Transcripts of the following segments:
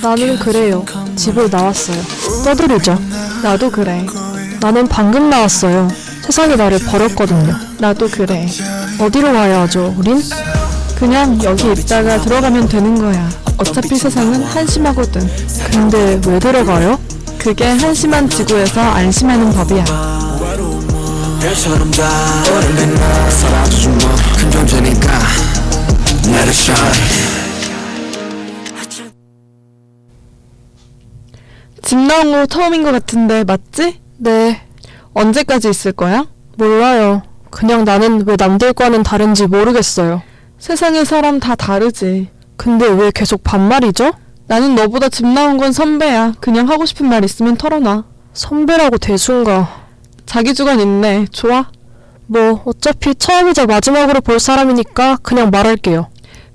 나는 그래요. 집을 나왔어요. 떠들이죠. 나도 그래. 나는 방금 나왔어요. 세상이 나를 버렸거든요. 나도 그래. 어디로 가야 하죠, 우린? 그냥 여기 있다가 들어가면 되는 거야. 어차피 세상은 한심하거든. 근데 왜 들어가요? 그게 한심한 지구에서 안심하는 법이야. 별처럼 다 오랜 나 사라져준 뭐큰 존재니까 Let it shine 집 나온 거 처음인 것 같은데 맞지? 네, 언제까지 있을 거야? 몰라요. 그냥 나는 왜 남들과는 다른지 모르겠어요. 세상의 사람 다 다르지. 근데 왜 계속 반말이죠? 나는 너보다 집 나온 건 선배야. 그냥 하고 싶은 말 있으면 털어놔. 선배라고 대수인가. 자기 주관 있네. 좋아. 뭐, 어차피 처음이자 마지막으로 볼 사람이니까 그냥 말할게요.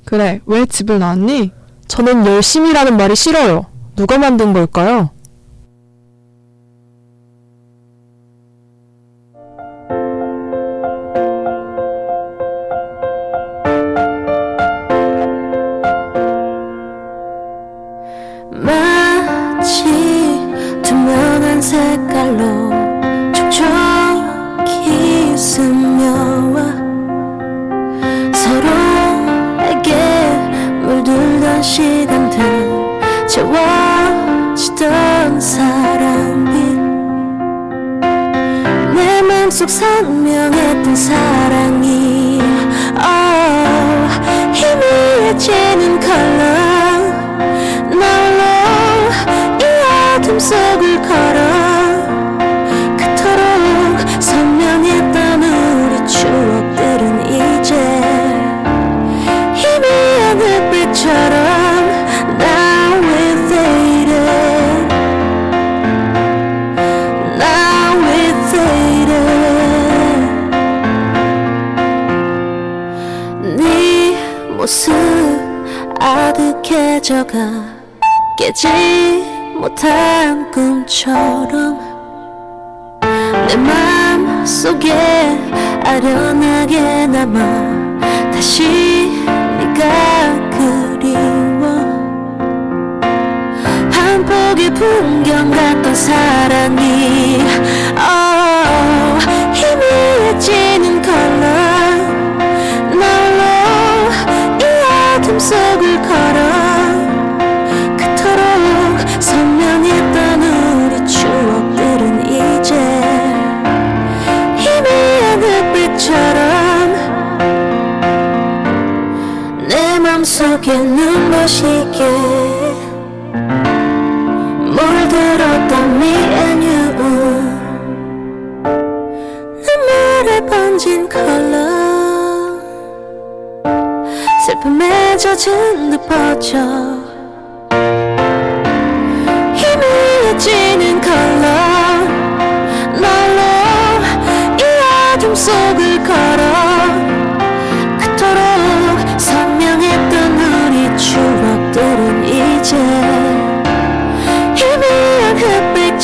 그래. 왜 집을 나왔니? 저는 열심히라는 말이 싫어요. 누가 만든 걸까요? 투명한 색깔로 촉촉히 스며와 서로에게 물들던 시간들 채워지던 사랑빛 내 맘속 선명했던 사랑 깨지 못한 꿈처럼 내 맘 속에 아련하게 남아 다시 네가 그리워. 한 폭의 풍경 같던 사랑이 oh,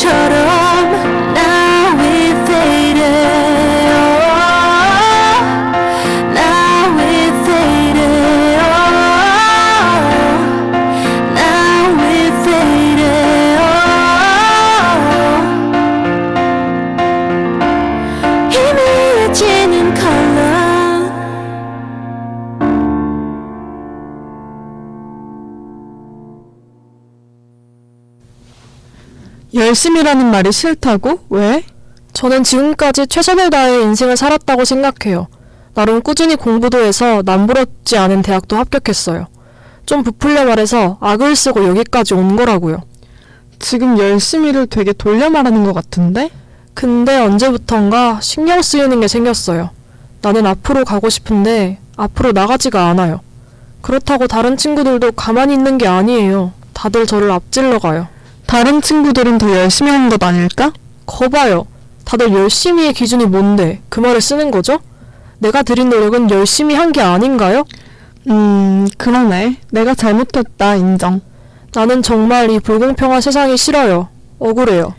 햇 열심이라는 말이 싫다고? 왜? 저는 지금까지 최선을 다해 인생을 살았다고 생각해요. 나름 꾸준히 공부도 해서 남부럽지 않은 대학도 합격했어요. 좀 부풀려 말해서 악을 쓰고 여기까지 온 거라고요. 지금 열심히를 되게 돌려 말하는 것 같은데? 근데 언제부턴가 신경 쓰이는 게 생겼어요. 나는 앞으로 가고 싶은데 앞으로 나가지가 않아요. 그렇다고 다른 친구들도 가만히 있는 게 아니에요. 다들 저를 앞질러 가요. 다른 친구들은 더 열심히 하는 것 아닐까? 거봐요. 다들 열심히의 기준이 뭔데 그 말을 쓰는 거죠? 내가 들인 노력은 열심히 한 게 아닌가요? 음, 그러네. 내가 잘못했다, 인정. 나는 정말 이 불공평한 세상이 싫어요. 억울해요.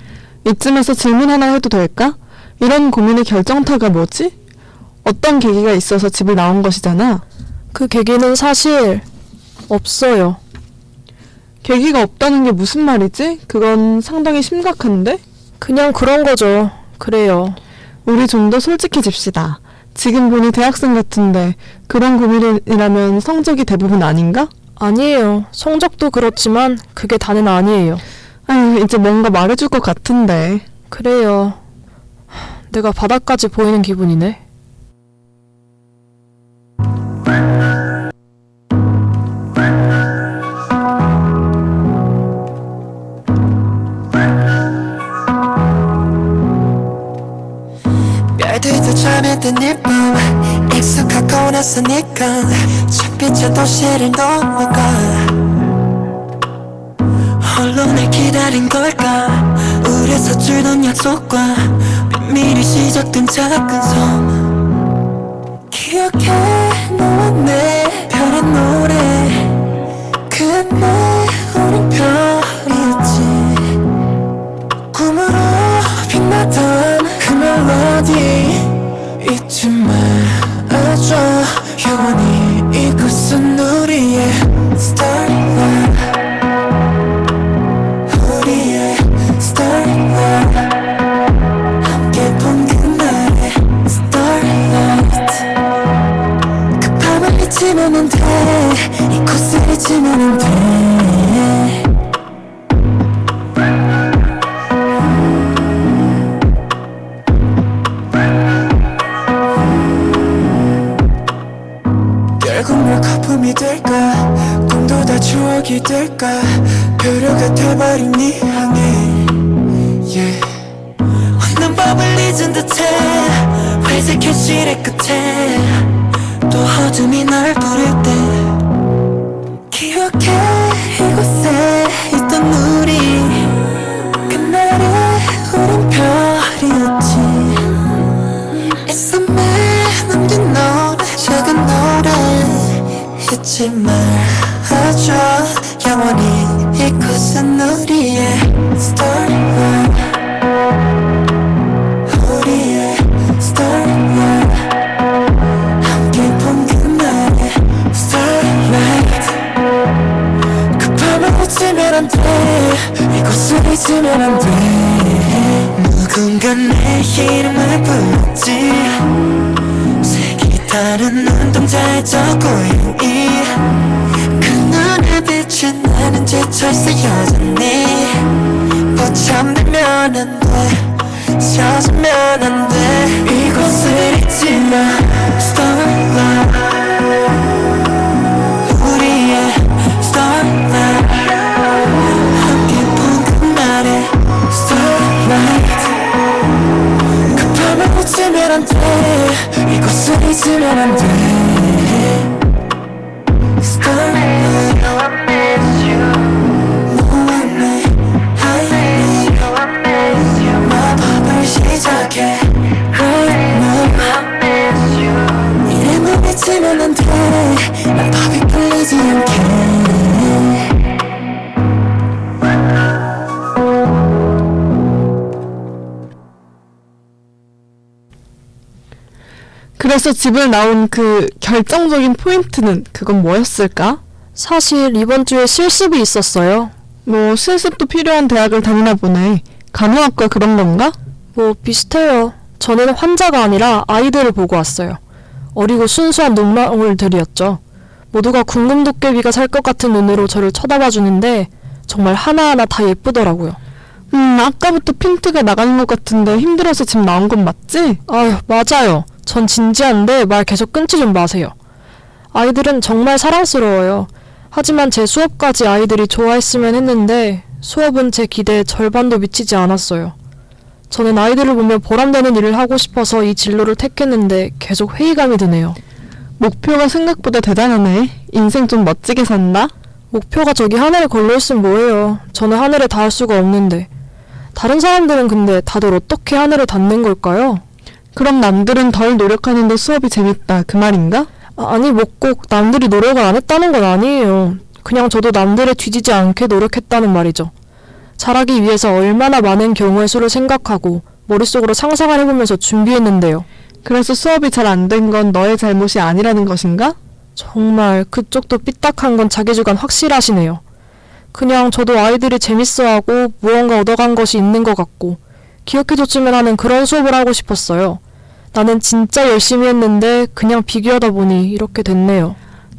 이쯤에서 질문 하나 해도 될까? 이런 고민의 결정타가 뭐지? 어떤 계기가 있어서 집을 나온 것이잖아. 그 계기는 사실 없어요. 계기가 없다는 게 무슨 말이지? 그건 상당히 심각한데? 그냥 그런 거죠. 그래요. 우리 좀 더 솔직해집시다. 지금 보니 대학생 같은데 그런 고민이라면 성적이 대부분 아닌가? 아니에요. 성적도 그렇지만 그게 다는 아니에요. 아유, 이제 뭔가 말해줄 것 같은데. 그래요. 내가 바닥까지 보이는 기분이네. 별들도 잠에 든 일밤 익숙하고 낯서니까 창빛의 도시를 넘어가. 홀로 날 기다린 걸까? 우려서 줄던 약속과 비밀이 시작된 작은 섬 기억해 너와 내 별의 노래. 그날 우린 별이었지. 꿈으로 빛나던 그 멜로디 잊지 말아줘 영원히 이곳은 우리의 starlight 우리의 starlight 함께 본 그날의 starlight. 그 밤을 잊으면 안돼. 이곳을 잊으면 안돼 뭘 거품이 될까? 꿈도 다 추억이 될까? 표류가 돼버린 네 향해 yeah. 없는 법을 잊은 듯해. 회색 현실의 끝에. 또 어둠이 날 부를 때. 기억해 잊지 말아줘 영원히 이곳은 우리의 잊으면 안돼 이곳을 잊으면 안돼. I 시작해 Right now 잊으면 안돼난 법이 풀리지 않게 그래서 집을 나온 그 결정적인 포인트는 그건 뭐였을까? 사실 이번 주에 실습이 있었어요. 뭐 실습도 필요한 대학을 다니나 보네. 간호학과 그런 건가? 뭐 비슷해요. 저는 환자가 아니라 아이들을 보고 왔어요. 어리고 순수한 눈망울들이었죠. 모두가 궁금 도깨비가 살 것 같은 눈으로 저를 쳐다봐 주는데 정말 하나하나 다 예쁘더라고요. 음, 아까부터 핀트가 나가는 것 같은데 힘들어서 집 나온 건 맞지? 아유, 맞아요. 전 진지한데 말 계속 끊지 좀 마세요. 아이들은 정말 사랑스러워요. 하지만 제 수업까지 아이들이 좋아했으면 했는데 수업은 제 기대에 절반도 미치지 않았어요. 저는 아이들을 보며 보람되는 일을 하고 싶어서 이 진로를 택했는데 계속 회의감이 드네요. 목표가 생각보다 대단하네. 인생 좀 멋지게 산다. 목표가 저기 하늘에 걸려있으면 뭐예요. 저는 하늘에 닿을 수가 없는데. 다른 사람들은 근데 다들 어떻게 하늘에 닿는 걸까요? 그럼 남들은 덜 노력하는데 수업이 재밌다. 그 말인가? 아, 아니 뭐 꼭 남들이 노력을 안 했다는 건 아니에요. 그냥 저도 남들에 뒤지지 않게 노력했다는 말이죠. 잘하기 위해서 얼마나 많은 경우의 수를 생각하고 머릿속으로 상상을 해보면서 준비했는데요. 그래서 수업이 잘 안 된 건 너의 잘못이 아니라는 것인가? 정말 그쪽도 삐딱한 건 자기 주관 확실하시네요. 그냥 저도 아이들이 재밌어하고 무언가 얻어간 것이 있는 것 같고 기억해줬으면 하는 그런 수업을 하고 싶었어요. 나는 진짜 열심히 했는데 그냥 비교하다 보니 이렇게 됐네요.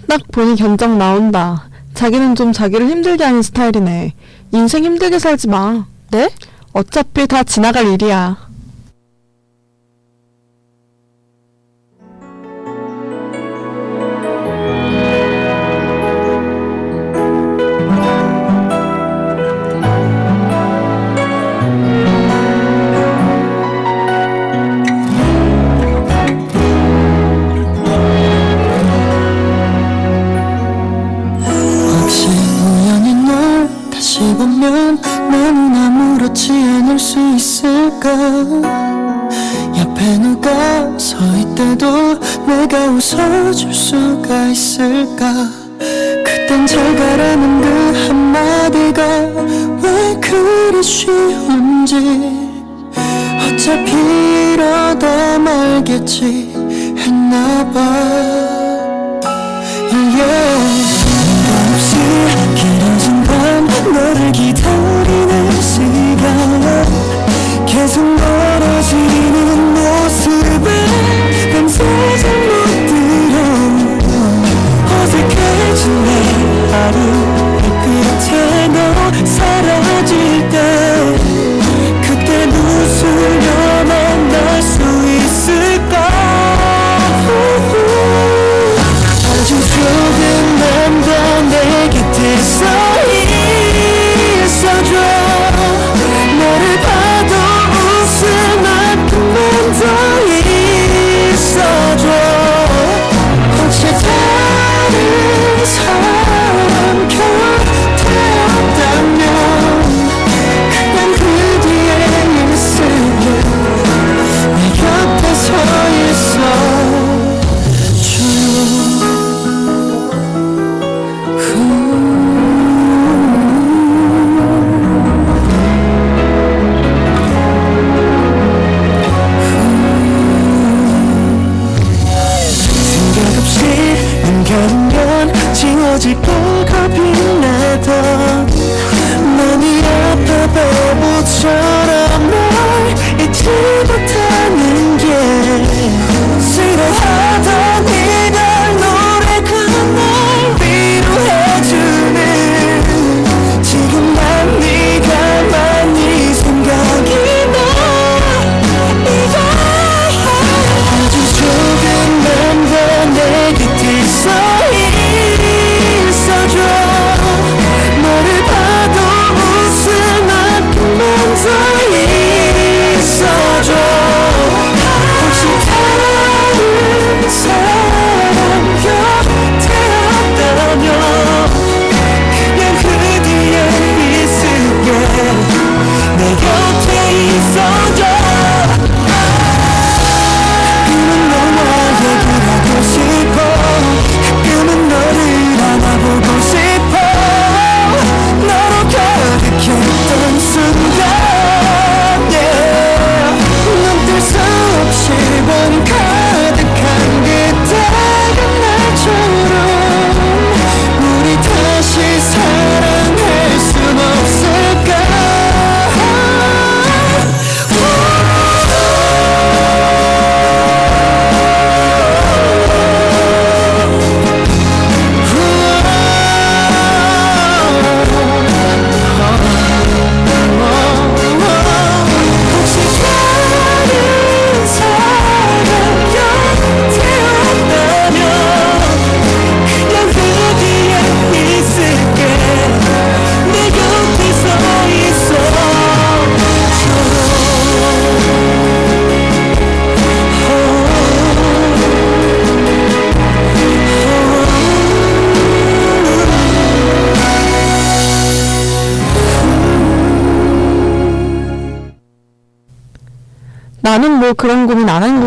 딱 보니 견적 나온다. 자기는 좀 자기를 힘들게 하는 스타일이네. 인생 힘들게 살지 마. 네? 어차피 다 지나갈 일이야. 웃어줄 수가 있을까? 그땐 잘 가라는 그 한마디가 왜 그리 쉬운지. 어차피 이러다 말겠지. 했나봐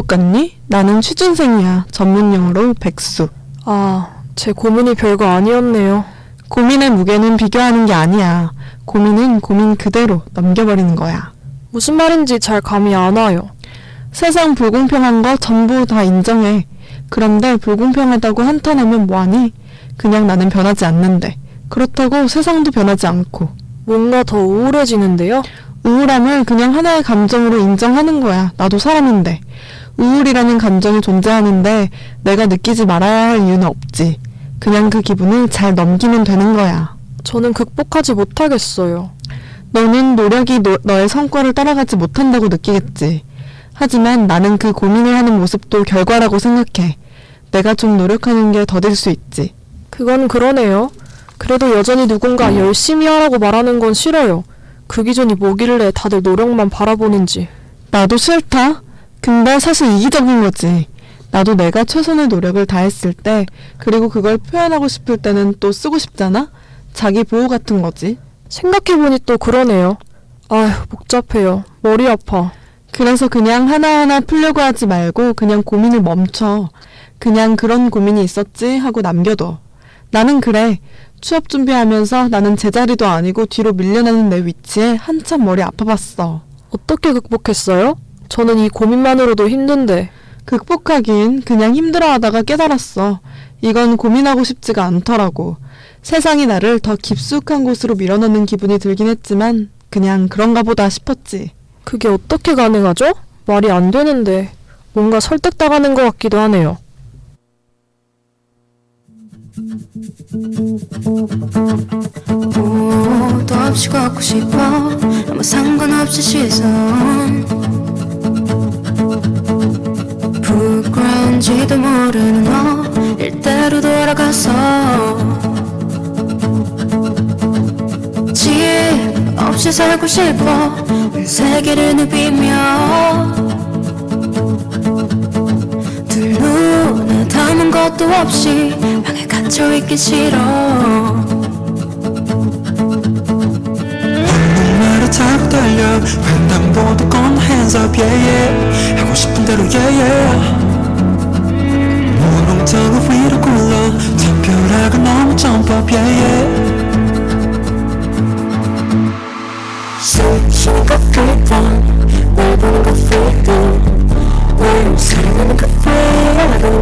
같니? 나는 취준생이야. 전문 용어로 백수. 아, 제 고민이 별거 아니었네요. 고민의 무게는 비교하는 게 아니야. 고민은 고민 그대로 넘겨버리는 거야. 무슨 말인지 잘 감이 안 와요. 세상 불공평한 거 전부 다 인정해. 그런데 불공평하다고 한탄하면 뭐하니? 그냥 나는 변하지 않는데. 그렇다고 세상도 변하지 않고. 뭔가 더 우울해지는데요? 우울함을 그냥 하나의 감정으로 인정하는 거야. 나도 사람인데. 우울이라는 감정이 존재하는데 내가 느끼지 말아야 할 이유는 없지. 그냥 그 기분을 잘 넘기면 되는 거야. 저는 극복하지 못하겠어요. 너는 노력이 너, 너의 성과를 따라가지 못한다고 느끼겠지. 하지만 나는 그 고민을 하는 모습도 결과라고 생각해. 내가 좀 노력하는 게 더딜 수 있지. 그건 그러네요. 그래도 여전히 누군가 열심히 하라고 말하는 건 싫어요. 그 기준이 뭐길래 다들 노력만 바라보는지. 나도 싫다. 근데 사실 이기적인 거지. 나도 내가 최선의 노력을 다했을 때, 그리고 그걸 표현하고 싶을 때는 또 쓰고 싶잖아? 자기 보호 같은 거지. 생각해보니 또 그러네요. 아휴, 복잡해요. 머리 아파. 그래서 그냥 하나하나 풀려고 하지 말고 그냥 고민을 멈춰. 그냥 그런 고민이 있었지 하고 남겨둬. 나는 그래. 취업 준비하면서 나는 제자리도 아니고 뒤로 밀려나는 내 위치에 한참 머리 아파봤어. 어떻게 극복했어요? 저는 이 고민만으로도 힘든데. 극복하긴 그냥 힘들어하다가 깨달았어. 이건 고민하고 싶지가 않더라고. 세상이 나를 더 깊숙한 곳으로 밀어넣는 기분이 들긴 했지만 그냥 그런가 보다 싶었지. 그게 어떻게 가능하죠? 말이 안 되는데. 뭔가 설득당하는 것 같기도 하네요. 옷도 없이 걷고 싶어 아무 상관없이 시선 부끄러운지도 모르는 너 일대로 돌아가서. 집 없이 살고 싶어 온 세계를 누비며. 두 눈에 담은 것도 없이 방에 갇혀 있기 싫어. 눈물을 타고 달려 횡단보도 건 hands up yeah yeah. 하고 싶은 대로 yeah yeah jump up yeah yeah 숨쉬는 그 freedom 날 보는 그 freedom 그 freedom 그 freedom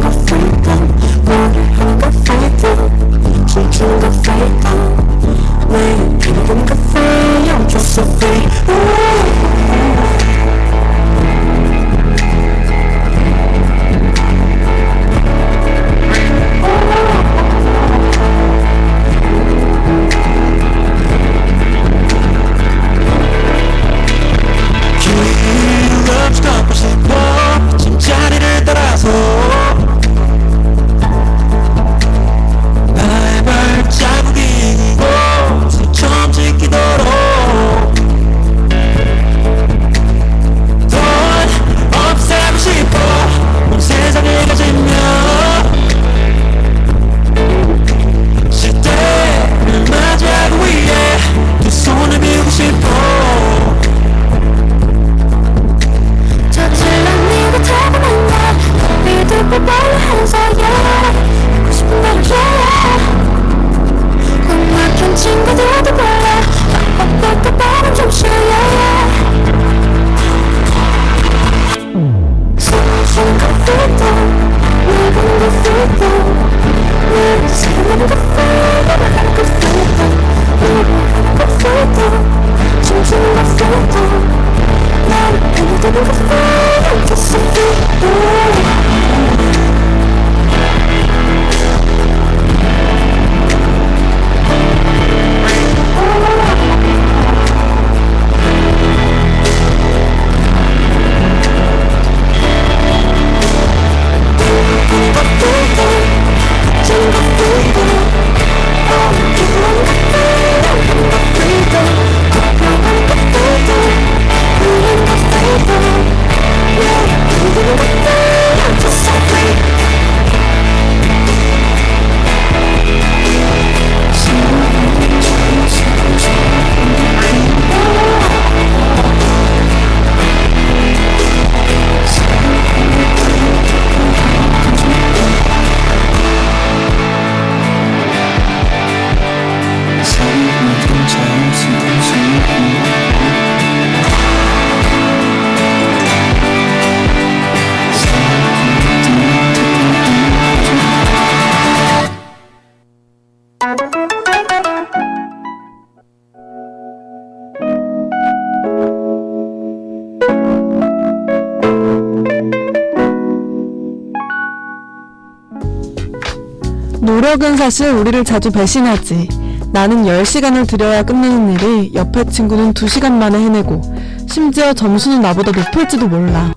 추억은 사실 우리를 자주 배신하지. 나는 10시간을 들여야 끝내는 일이 옆에 친구는 2시간 만에 해내고 심지어 점수는 나보다 높을지도 몰라.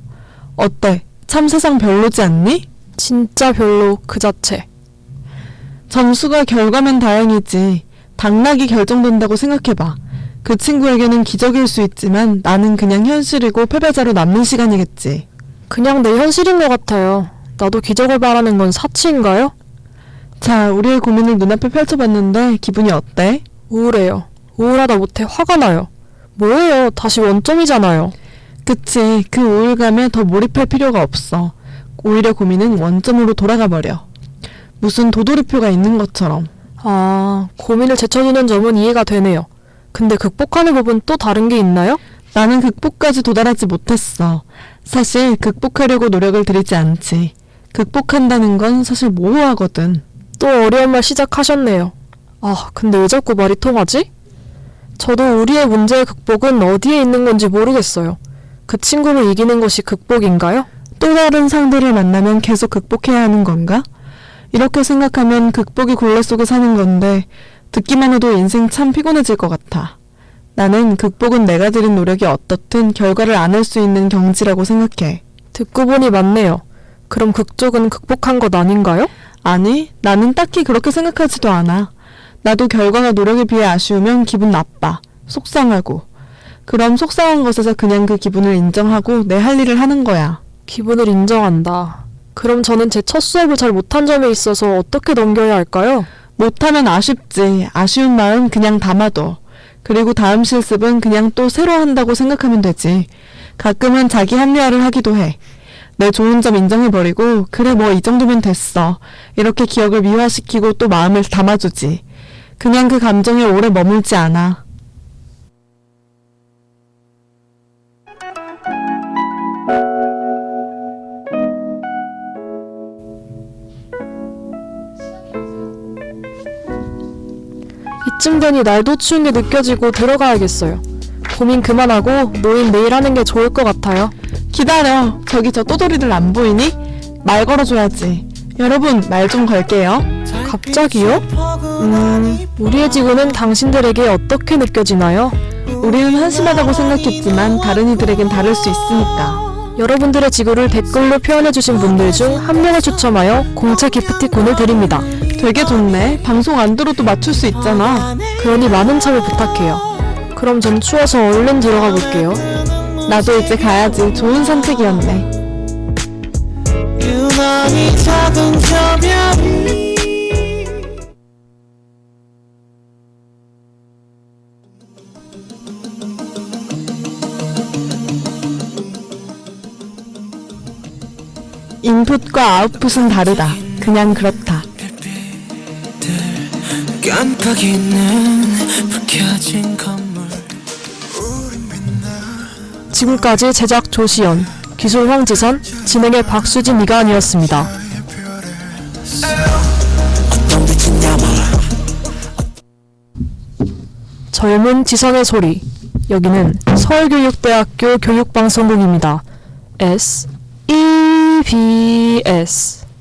어때? 참 세상 별로지 않니? 진짜 별로 그 자체. 점수가 결과면 다행이지. 당락이 결정된다고 생각해봐. 그 친구에게는 기적일 수 있지만 나는 그냥 현실이고 패배자로 남는 시간이겠지. 그냥 내 현실인 것 같아요. 나도 기적을 바라는 건 사치인가요? 자, 우리의 고민을 눈앞에 펼쳐봤는데 기분이 어때? 우울해요. 우울하다 못해 화가 나요. 뭐예요? 다시 원점이잖아요. 그치, 그 우울감에 더 몰입할 필요가 없어. 오히려 고민은 원점으로 돌아가 버려. 무슨 도돌이표가 있는 것처럼. 아, 고민을 제쳐두는 점은 이해가 되네요. 근데 극복하는 부분 또 다른 게 있나요? 나는 극복까지 도달하지 못했어. 사실 극복하려고 노력을 들이지 않지. 극복한다는 건 사실 모호하거든. 또 어려운 말 시작하셨네요. 아, 근데 왜 자꾸 말이 통하지? 저도 우리의 문제의 극복은 어디에 있는 건지 모르겠어요. 그 친구를 이기는 것이 극복인가요? 또 다른 상대를 만나면 계속 극복해야 하는 건가? 이렇게 생각하면 극복이 굴레 속에 사는 건데 듣기만 해도 인생 참 피곤해질 것 같아. 나는 극복은 내가 들인 노력이 어떻든 결과를 안을 수 있는 경지라고 생각해. 듣고 보니 맞네요. 그럼 극쪽은 극복한 것 아닌가요? 아니, 나는 딱히 그렇게 생각하지도 않아. 나도 결과가 노력에 비해 아쉬우면 기분 나빠. 속상하고. 그럼 속상한 것에서 그냥 그 기분을 인정하고 내 할 일을 하는 거야. 기분을 인정한다. 그럼 저는 제 첫 수업을 잘 못한 점에 있어서 어떻게 넘겨야 할까요? 못하면 아쉽지. 아쉬운 마음 그냥 담아둬. 그리고 다음 실습은 그냥 또 새로 한다고 생각하면 되지. 가끔은 자기 합리화를 하기도 해. 내 좋은 점 인정해버리고, 그래, 뭐, 이 정도면 됐어. 이렇게 기억을 미화시키고 또 마음을 담아주지. 그냥 그 감정에 오래 머물지 않아. 이쯤 되니 날도 추운 게 느껴지고 들어가야겠어요. 고민 그만하고 모임 내일 하는 게 좋을 것 같아요. 기다려. 저기 저 또돌이들 안 보이니? 말 걸어줘야지. 여러분, 말 좀 걸게요. 갑자기요? 음, 우리의 지구는 당신들에게 어떻게 느껴지나요? 우리는 한심하다고 생각했지만 다른 이들에겐 다를 수 있으니까. 여러분들의 지구를 댓글로 표현해주신 분들 중 한 명을 추첨하여 공채 기프티콘을 드립니다. 되게 좋네. 방송 안 들어도 맞출 수 있잖아. 그러니 많은 참여 부탁해요. 그럼 전 추워서 얼른 들어가 볼게요. 나도 이제 가야지. 좋은 산책이었네. 유난히 작은 저변이 인풋과 아웃풋은 다르다. 그냥 그렇다. 깜빡이는 불 켜진 건 지금까지 제작 조시연, 기술 황지선, 진행의 박수진 야마 젊은 지선의 소리. 여기는 서울교육대학교 교육방송국입니다. S E B S